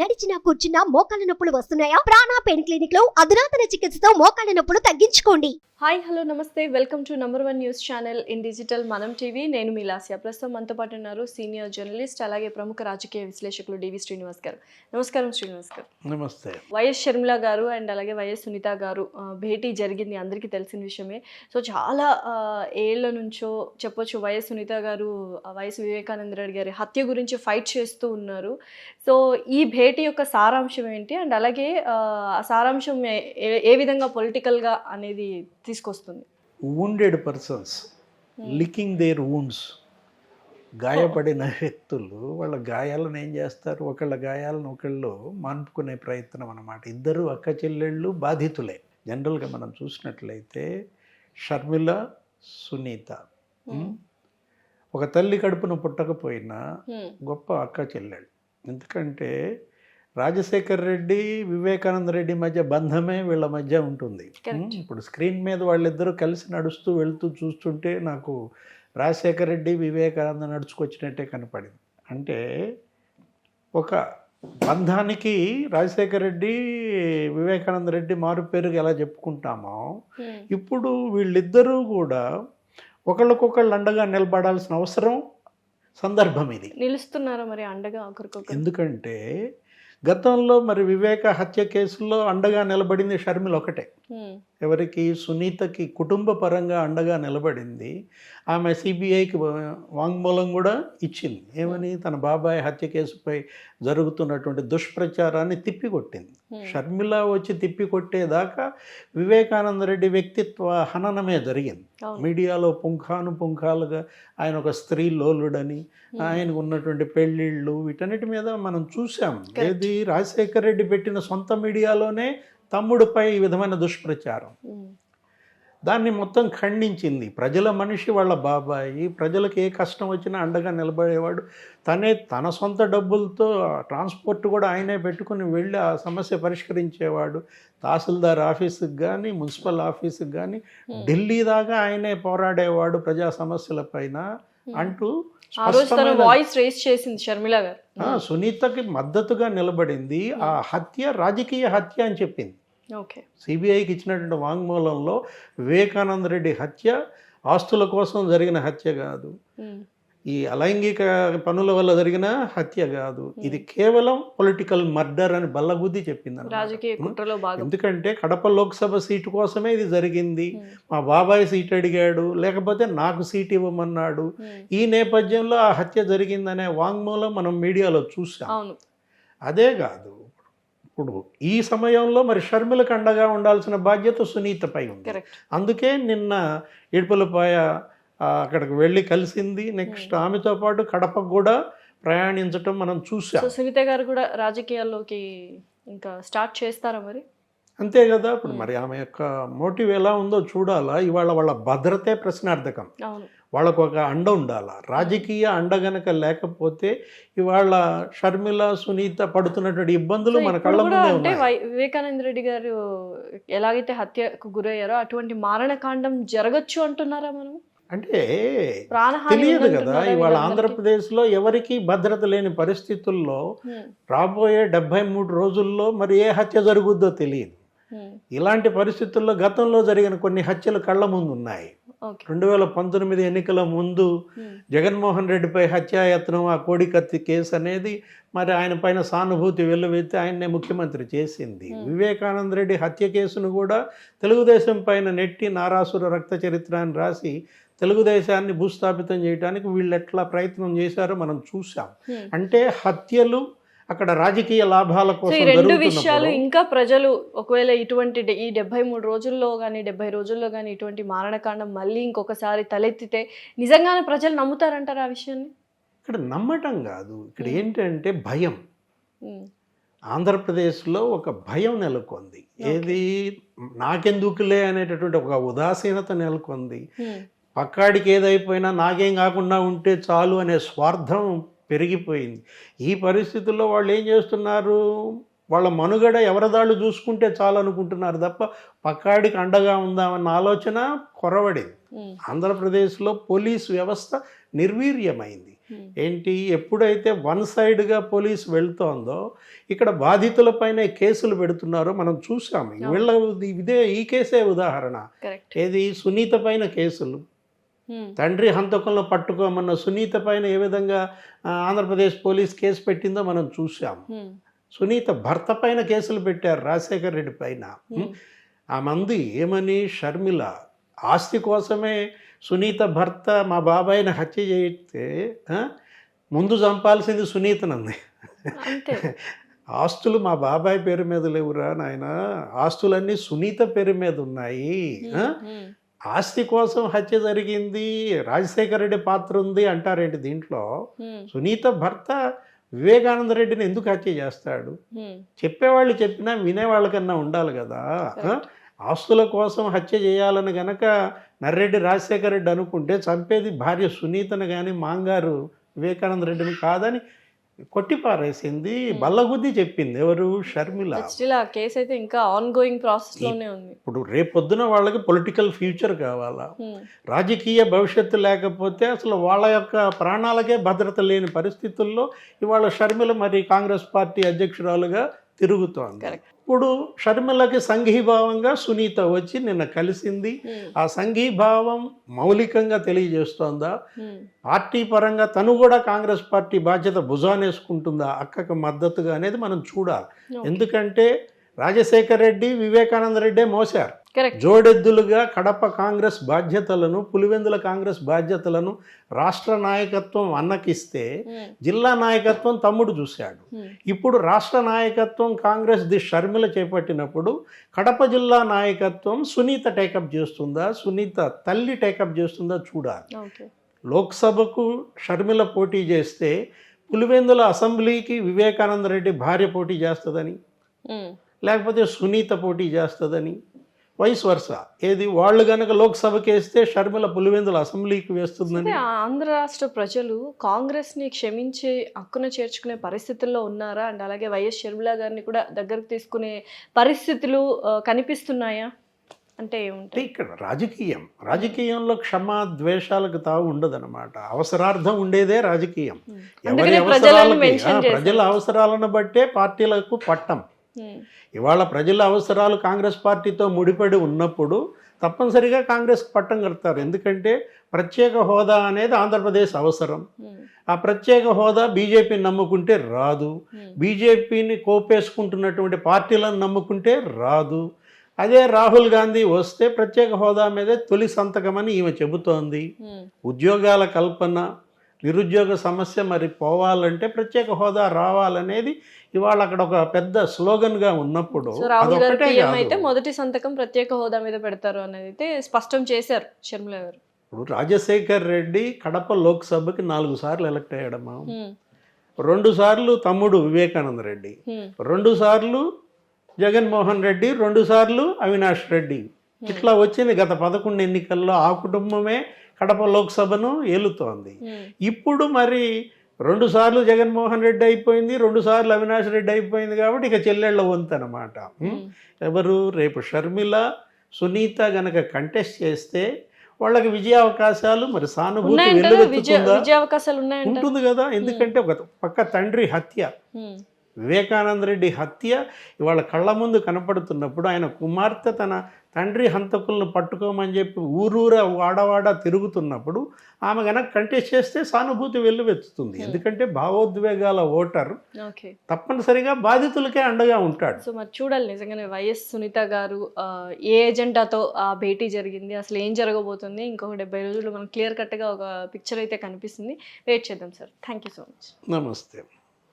నడిచినా కూర్చున్నా మోకాళ్ళ నొప్పులు వస్తున్నాయా? ప్రాణా పెయిన్ క్లినిక్లో అధునాతన చికిత్సతో మోకాళ్ళ నొప్పులు తగ్గించుకోండి. హాయ్ హలో నమస్తే. Welcome to number one news channel in digital Manam TV. నేను మీ లాస్య. ప్రస్తుతం మనతో పాటు ఉన్నారు సీనియర్ జర్నలిస్ట్ అలాగే ప్రముఖ రాజకీయ విశ్లేషకులు డివి శ్రీనివాస్ గారు. నమస్కారం శ్రీనివాస్ గారు. నమస్తే. వైఎస్ షర్మిల గారు అండ్ అలాగే వైఎస్ సునీత గారు భేటీ జరిగింది అందరికీ తెలిసిన విషయమే. సో చాలా ఏళ్ళ నుంచో చెప్పొచ్చు వైఎస్ సునీత గారు వైఎస్ వివేకానంద రెడ్డి గారి హత్య గురించి ఫైట్ చేస్తూ ఉన్నారు. సో ఈ భేటీ యొక్క సారాంశం ఏంటి? అండ్ అలాగే ఆ, సారాంశం ఏ- విధంగా పొలిటికల్గా అనేది తీసుకొస్తుంది? Wounded persons licking their wounds. గాయపడిన వ్యక్తులు వాళ్ళ గాయాలను ఏం చేస్తారు? ఒకళ్ళ గాయాలను ఒకళ్ళు మాన్పుకునే ప్రయత్నం అన్నమాట. ఇద్దరు అక్క చెల్లెళ్ళు బాధితులే. జనరల్గా మనం చూసినట్లయితే షర్మిల సునీత ఉమ్, ఒక తల్లి కడుపున పుట్టకపోయినా Hmm. గొప్ప అక్క చెల్లెళ్ళు. ఎందుకంటే రాజశేఖర్ రెడ్డి వివేకానంద రెడ్డి మధ్య బంధమే వీళ్ళ మధ్య ఉంటుంది. ఇప్పుడు స్క్రీన్ మీద వాళ్ళిద్దరూ కలిసి నడుస్తూ వెళ్తూ చూస్తుంటే నాకు రాజశేఖర్ రెడ్డి వివేకానంద నడుచుకొచ్చినట్టే కనపడింది. అంటే ఒక బంధానికి రాజశేఖర్ రెడ్డి వివేకానంద రెడ్డి మారు పేరుగా ఎలా చెప్పుకుంటామో. ఇప్పుడు వీళ్ళిద్దరూ కూడా ఒకళ్ళకొకళ్ళు అండగా నిలబడాల్సిన అవసరం సందర్భం ఇది. నిలుస్తున్నారా మరి అండగా ఒకరికొకరు ఎందుకంటే గతంలో మరి వివేక హత్య కేసుల్లో అండగా నిలబడింది షర్మిల ఒకటే. ఎవరికి? సునీతకి కుటుంబ పరంగా అండగా నిలబడింది. ఆమె సిబిఐకి వాంగ్మూలం కూడా ఇచ్చింది. ఏమని? తన బాబాయ్ హత్య కేసుపై జరుగుతున్నటువంటి దుష్ప్రచారాన్ని తిప్పికొట్టింది. షర్మిల వచ్చి తిప్పికొట్టేదాకా వివేకానంద రెడ్డి వ్యక్తిత్వ హననమే జరిగింది. మీడియాలో పుంఖాను పుంఖాలుగా ఆయన ఒక స్త్రీ లోలుడని. ఆయనకు ఉన్నటువంటి పెళ్ళిళ్ళు వీటన్నిటి మీద మనం చూసాం. ఏది? రాజశేఖర్ రెడ్డి పెట్టిన సొంత మీడియాలోనే తమ్ముడిపై ఈ విధమైన దుష్ప్రచారం. దాన్ని మొత్తం ఖండించింది. ప్రజల మనిషి వాళ్ళ బాబాయి ప్రజలకు ఏ కష్టం వచ్చినా అండగా నిలబడేవాడు. తనే తన సొంత డబ్బులతో ట్రాన్స్పోర్ట్ కూడా ఆయనే పెట్టుకుని వెళ్ళి ఆ సమస్య పరిష్కరించేవాడు. తహసీల్దార్ ఆఫీసుకి కానీ మున్సిపల్ ఆఫీసుకి కానీ. ఢిల్లీ దాకా ఆయనే పోరాడేవాడు ప్రజా సమస్యల పైన. అంటూ తన స్పష్టమైన- వాయిస్ రేస్ చేసింది షర్మిల గారు. ఆ, సునీతకి మద్దతుగా నిలబడింది. ఆ హత్య రాజకీయ హత్య అని చెప్పింది. ఓకే సిబిఐకి ఇచ్చినటువంటి వాంగ్మూలంలో వివేకానంద రెడ్డి హత్య ఆస్తుల కోసం జరిగిన హత్య కాదు. Hmm. ఈ అలైంగిక పనుల వల్ల జరిగిన హత్య కాదు. ఇది కేవలం పొలిటికల్ మర్డర్ అని బల్లగుద్ది చెప్పింది అన్నమాట. రాజకీయ కుట్రలో భాగం. ఎందుకంటే కడప లోక్సభ సీటు కోసమే ఇది జరిగింది. Hmm. మా బాబాయ్ సీట్ అడిగాడు లేకపోతే నాకు సీట్ ఇవ్వమన్నాడు. Hmm. ఈ నేపథ్యంలో ఆ హత్య జరిగిందనే వాంగ్మూలం మనం మీడియాలో చూసాం అదే కాదు ఇప్పుడు ఈ సమయంలో మరి షర్మిలకు అండగా ఉండాల్సిన బాధ్యత సునీతపై ఉంది. అందుకే నిన్న ఇడుపులపాయ అక్కడికి వెళ్ళి కలిసింది. నెక్స్ట్ ఆమెతో పాటు కడపకు కూడా ప్రయాణించటం మనం చూసాం. సునీత గారు కూడా రాజకీయాల్లోకి ఇంకా స్టార్ట్ చేస్తారా మరి? అంతే కదా ఇప్పుడు మరి ఆమె యొక్క మోటివ్ ఎలా ఉందో చూడాలా? ఇవాళ వాళ్ళ భద్రతే ప్రశ్నార్థకం. వాళ్ళకు ఒక అండ ఉండాలా? రాజకీయ అండ గనక లేకపోతే ఇవాళ షర్మిల సునీత పడుతున్నటువంటి ఇబ్బందులు మన కళ్ళ ముందే అంటే ఉన్నాయి. వివేకానంద రెడ్డి గారు ఎలాగైతే హత్యకు గురయ్యారో అటువంటి మారణకాండం జరగచ్చు అంటున్నారా మనం అంటే తెలియదు కదా ఇవాళ? ఆంధ్రప్రదేశ్లో ఎవరికి భద్రత లేని పరిస్థితుల్లో. రాబోయే డెబ్బై మూడు రోజుల్లో మరి ఏ హత్య జరుగుద్దో తెలియదు. ఇలాంటి పరిస్థితుల్లో గతంలో జరిగిన కొన్ని హత్యలు కళ్ళ ముందు ఉన్నాయి రెండు వేల పంతొమ్మిది ఎన్నికల ముందు. జగన్మోహన్ రెడ్డిపై హత్యాయత్నం ఆ కోడికత్తి కేసు అనేది మరి ఆయన పైన సానుభూతి వెల్లువెత్తి ఆయన్నే ముఖ్యమంత్రి చేసింది. వివేకానంద రెడ్డి హత్య కేసును కూడా తెలుగుదేశం పైన నెట్టి నారాసుర రక్త చరిత్ర అని రాసి తెలుగుదేశాన్ని భూస్థాపితం చేయడానికి వీళ్ళు ఎట్లా ప్రయత్నం చేశారో మనం చూసాం Hmm. అంటే హత్యలు అక్కడ రాజకీయ లాభాల కోసం రెండు విషయాలు ఇంకా ప్రజలు ఒకవేళ ఇటువంటి ఈ డెబ్బై మూడు రోజుల్లో కానీ డెబ్బై రోజుల్లో కానీ ఇటువంటి మారణకాండం మళ్ళీ ఇంకొకసారి తలెత్తితే నిజంగానే ప్రజలు నమ్ముతారంటారు ఆ విషయాన్ని? ఇక్కడ నమ్మటం కాదు. ఇక్కడ Hmm. ఏంటంటే భయం. ఉమ్, ఆంధ్రప్రదేశ్లో ఒక భయం నెలకొంది. ఏది నాకెందుకులే అనేటటువంటి ఒక ఉదాసీనత నెలకొంది. పక్కాడికి ఏదైపోయినా నాకేం కాకుండా ఉంటే చాలు అనే స్వార్థం పెరిగిపోయింది. ఈ పరిస్థితుల్లో వాళ్ళు ఏం చేస్తున్నారు? వాళ్ళ మనుగడ ఎవరిదాళ్ళు చూసుకుంటే చాలు అనుకుంటున్నారు తప్ప పక్కాడికి అండగా ఉందామన్న ఆలోచన కొరవడింది. ఆంధ్రప్రదేశ్లో పోలీస్ వ్యవస్థ నిర్వీర్యమైంది. ఏంటి? ఎప్పుడైతే వన్ సైడ్గా పోలీస్ వెళ్తోందో ఇక్కడ బాధితులపైనే కేసులు పెడుతున్నారో మనం చూసాము వీళ్ళ ఇదే ఈ కేసే ఉదాహరణ. ఏది? సునీత పైన కేసులు. తండ్రి హంతకులను పట్టుకోమన్న సునీత పైన ఏ విధంగా ఆంధ్రప్రదేశ్ పోలీస్ కేసు పెట్టిందో మనం చూసాం సునీత భర్త పైన కేసులు పెట్టారు రాజశేఖర్ రెడ్డి పైన? ఆ మంది ఏమని షర్మిల ఆస్తి కోసమే సునీత భర్త మా బాబాయిని హత్య చేస్తే ముందు చంపాల్సింది సునీతనంది. ఆస్తులు మా బాబాయ్ పేరు మీద లేవురా నాయన? ఆస్తులన్నీ సునీత పేరు మీద ఉన్నాయి. ఆస్తి కోసం హత్య జరిగింది రాజశేఖర రెడ్డి పాత్ర ఉంది అంటారేంటి దీంట్లో? సునీత భర్త వివేకానంద రెడ్డిని ఎందుకు హత్య చేస్తాడు? చెప్పేవాళ్ళు చెప్పినా వినేవాళ్ళకన్నా ఉండాలి కదా? ఆస్తుల కోసం హత్య చేయాలని గనక నర్రెడ్డి రాజశేఖర రెడ్డి అనుకుంటే చంపేది భార్య సునీతను కానీ మాంగారు వివేకానంద రెడ్డిని కాదని కొట్టిపారేసింది బల్లగుద్ది చెప్పింది. ఎవరు? షర్మిల. ఆ కేసు అయితే ఇంకా ఆన్ గోయింగ్ ప్రాసెస్లోనే ఉంది. ఇప్పుడు రేపొద్దున వాళ్ళకి పొలిటికల్ ఫ్యూచర్ కావాలా? రాజకీయ భవిష్యత్తు లేకపోతే అసలు వాళ్ళ యొక్క ప్రాణాలకే భద్రత లేని పరిస్థితుల్లో ఇవాళ షర్మిల మరి కాంగ్రెస్ పార్టీ అధ్యక్షురాలుగా తిరుగుతోంది. ఇప్పుడు షర్మిలకి సంఘీభావంగా సునీత వచ్చి నిన్న కలిసింది. ఆ సంఘీభావం మౌలికంగా తెలియజేస్తోందా? పార్టీ పరంగా తను కూడా కాంగ్రెస్ పార్టీ బాధ్యత భుజానేసుకుంటుందా? అక్కకు మద్దతుగా అనేది మనం చూడాలి. ఎందుకంటే రాజశేఖర్ రెడ్డి వివేకానంద రెడ్డే మోసారు కరెక్ట్ జోడెద్దులుగా కడప కాంగ్రెస్ బాధ్యతలను పులివెందుల కాంగ్రెస్ బాధ్యతలను రాష్ట్ర నాయకత్వం అన్నకిస్తే ఉమ్, జిల్లా నాయకత్వం తమ్ముడు చూశాడు. ఉమ్, ఇప్పుడు రాష్ట్ర నాయకత్వం కాంగ్రెస్ ది షర్మిల చేపట్టినప్పుడు కడప జిల్లా నాయకత్వం సునీత టేకప్ చేస్తుందా సునీత తల్లి టేకప్ చేస్తుందా చూడాలి. లోక్సభకు షర్మిల పోటీ చేస్తే పులివెందుల అసెంబ్లీకి వివేకానంద రెడ్డి భార్య పోటీ చేస్తుందని ఉమ్, లేకపోతే సునీత పోటీ చేస్తుందని వైస్ వరుస. ఏది వాళ్ళు గనక లోక్సభకి వేస్తే షర్మిల పులివెందుల అసెంబ్లీకి వేస్తుందని. ఆంధ్ర రాష్ట్ర ప్రజలు కాంగ్రెస్ని క్షమించి హక్కున చేర్చుకునే పరిస్థితుల్లో ఉన్నారా? అండ్ అలాగే వైఎస్ షర్మిల గారిని కూడా దగ్గరకు తీసుకునే పరిస్థితులు కనిపిస్తున్నాయా? అంటే ఏముంటాయి? ఇక్కడ రాజకీయం. రాజకీయంలో క్షమ ద్వేషాలకు తావు ఉండదన్నమాట. అవసరార్థం ఉండేదే రాజకీయం. ఎవరి అవసరాలకి. ప్రజల అవసరాలను బట్టే పార్టీలకు పట్టం. ఇవాళ ప్రజల అవసరాలు కాంగ్రెస్ పార్టీతో ముడిపడి ఉన్నప్పుడు తప్పనిసరిగా కాంగ్రెస్కి పట్టం కడతారు. ఎందుకంటే ప్రత్యేక హోదా అనేది ఆంధ్రప్రదేశ్ అవసరం. ఉమ్, ఆ ప్రత్యేక హోదా బీజేపీని నమ్ముకుంటే రాదు. ఉమ్, బీజేపీని కోపేసుకుంటున్నటువంటి పార్టీలను నమ్ముకుంటే రాదు. అదే రాహుల్ గాంధీ వస్తే ప్రత్యేక హోదా మీదే తొలి సంతకమని ఈమె చెబుతోంది. ఉద్యోగాల కల్పన నిరుద్యోగ సమస్య మరి పోవాలంటే ప్రత్యేక హోదా రావాలనేది ఇవాళ అక్కడ ఒక పెద్ద స్లోగన్గా ఉన్నప్పుడు సో రాహుల్ గారు అదొక్కటే పీఎం అయితే మొదటి సంతకం ప్రత్యేక హోదా మీద పెడతారు అనేది అయితే స్పష్టం చేశారు షర్మిల గారు. ఇప్పుడు రాజశేఖర్ రెడ్డి కడప లోక్సభకి నాలుగు సార్లు ఎలక్ట్ అయ్యాడమ్మా. ఉమ్, రెండు సార్లు తమ్ముడు వివేకానంద రెడ్డి రెండు సార్లు జగన్మోహన్ రెడ్డి రెండు సార్లు అవినాష్ రెడ్డి. ఇట్లా వచ్చింది గత పదకొండు ఎన్నికల్లో ఆ కుటుంబమే కడప లోక్సభను ఏలుతోంది. ఇప్పుడు మరి రెండు సార్లు జగన్మోహన్ రెడ్డి అయిపోయింది రెండు సార్లు అవినాష్ రెడ్డి అయిపోయింది కాబట్టి ఇక చెల్లెళ్ళ వంతు అనమాట ఎవరు? రేపు షర్మిల సునీత గనక కంటెస్ట్ చేస్తే వాళ్ళకి విజయ అవకాశాలు మరి సానుభూతి ఉంటుంది కదా ఎందుకంటే ఒక పక్క తండ్రి హత్య. వివేకానంద రెడ్డి హత్య ఇవాళ కళ్ళ ముందు కనపడుతున్నప్పుడు ఆయన కుమార్తె తన తండ్రి హంతకులను పట్టుకోమని చెప్పి ఊరూర వాడవాడ తిరుగుతున్నప్పుడు ఆమె గనక కంటెస్ట్ చేస్తే సానుభూతి వెల్లువెత్తుతుంది. ఎందుకంటే భావోద్వేగాల ఓటర్. ఓకే. తప్పనిసరిగా బాధితులకే అండగా ఉంటాడు. సో మరి చూడాలి నిజంగానే వైఎస్ సునీత గారు ఏ ఎజెండాతో ఆ భేటీ జరిగింది అసలు ఏం జరగబోతుంది? ఇంకొక డెబ్బై రోజులు మనకు క్లియర్ కట్గా ఒక పిక్చర్ అయితే కనిపిస్తుంది. వెయిట్ చేద్దాం sir. Thank you so much. నమస్తే.